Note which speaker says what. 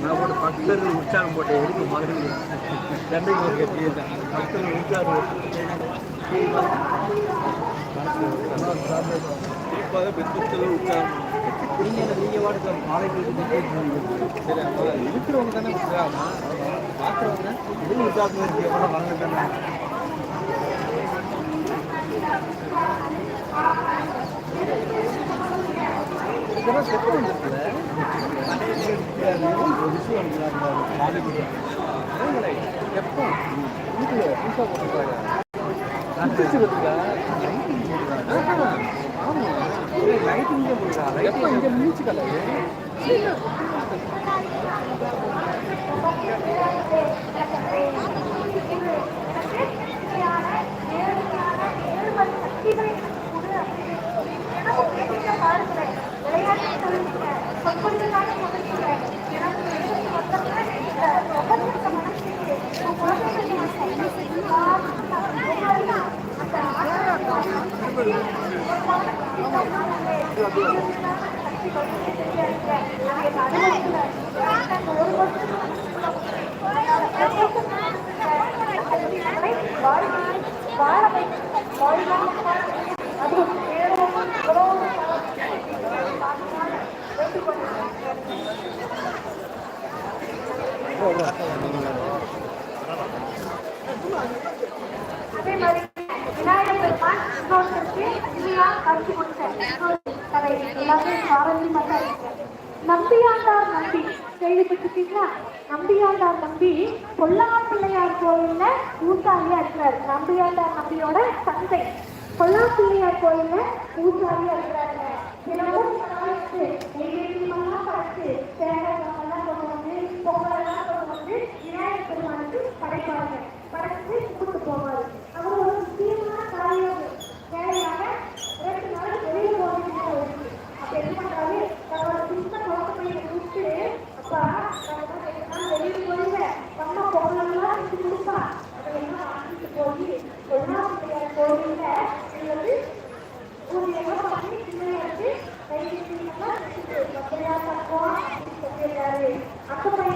Speaker 1: நான் போட்டு பக்தர்கள் உற்சாகம் போட்ட எதுக்கு மகளிர் தண்டைக்கு ஒரு கட்டி பக்தர்கள் உற்சாகம் குறிப்பாக உற்சாகம் நீங்கள் நீங்கள் வாட்டுக்கு மாலை சரி இருக்கிறவங்க தானே பார்க்குறவங்க எதுவும் உற்சாகம் எவ்வளோ வளர்ந்து இதெல்லாம் செட் பண்ணிருக்குல்ல ஒரு விஷயம் எப்போ வீட்டில் புதுசாக போட்டுருக்காங்க லைட்டிங் எப்போ இங்கே மியூச்சு கலர்
Speaker 2: அதே மாதிரி விநாயகர் பெருமான் இன்னொருத்தருக்கு இல்லையா கருத்து கொடுத்தேன் இன்னொரு கதை எல்லாமே பாரதி தான் இருக்கு. நம்பியாண்டார் நம்பி. கேள்விப்பட்டிருக்கீங்களா? நம்பியாண்டார் நம்பி பொல்லார் பிள்ளையார் கோயில்ல ஊசாரியா இருக்கிறாரு. நம்பியாண்டார் நம்பியோட தந்தை. பொல்லா பிள்ளையார் கோயில்ல ஊசாரியா இருக்கிறாருங்க. Aku